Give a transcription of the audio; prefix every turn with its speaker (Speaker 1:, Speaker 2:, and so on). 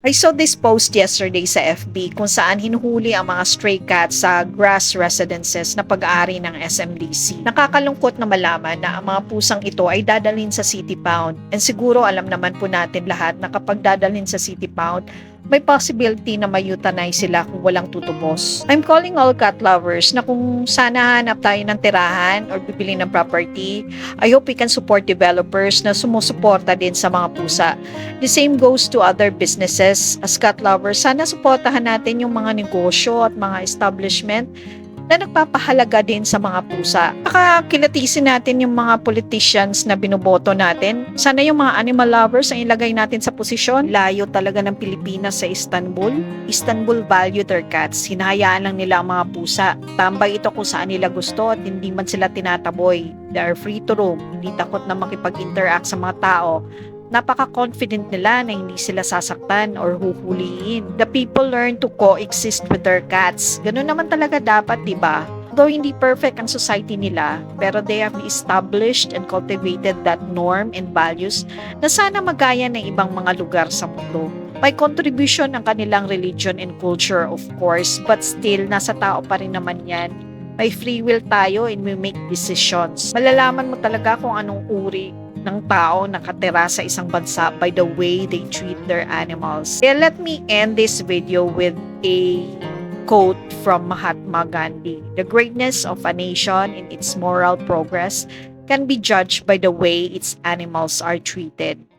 Speaker 1: I saw this post yesterday sa FB kung saan hinuhuli ang mga stray cats sa grass residences na pag-aari ng SMDC. Nakakalungkot na malaman na ang mga pusang ito ay dadalhin sa City Pound. And siguro alam naman po natin lahat na kapag dadalhin sa City Pound, may possibility na may euthanize sila kung walang tutubos. I'm calling all cat lovers na kung sana hanap tayo ng tirahan or bibili ng property, I hope we can support developers na sumusuporta din sa mga pusa. The same goes to other businesses. As cat lovers, sana suportahan natin yung mga negosyo at mga establishment na nagpapahalaga din sa mga pusa. Saka kilatisin natin yung mga politicians na binoboto natin. Sana yung mga animal lovers ang ilagay natin sa posisyon. Layo talaga ng Pilipinas sa Istanbul. Istanbul value their cats. Hinahayaan lang nila ang mga pusa. Tambay ito kung saan nila gusto at hindi man sila tinataboy. They are free to roam. Hindi takot na makipag-interact sa mga tao napaka-confident nila na hindi sila sasaktan or huhuliin. The people learn to coexist with their cats. Ganun naman talaga dapat, di ba? Though hindi perfect ang society nila, pero they have established and cultivated that norm and values na sana magaya ng ibang mga lugar sa mundo. May contribution ang kanilang religion and culture, of course, but still, nasa tao pa rin naman yan. May free will tayo and we make decisions. Malalaman mo talaga kung anong uri ng tao nakatira sa isang bansa by the way they treat their animals. Kaya let me end this video with a quote from Mahatma Gandhi. The greatness of a nation in its moral progress can be judged by the way its animals are treated.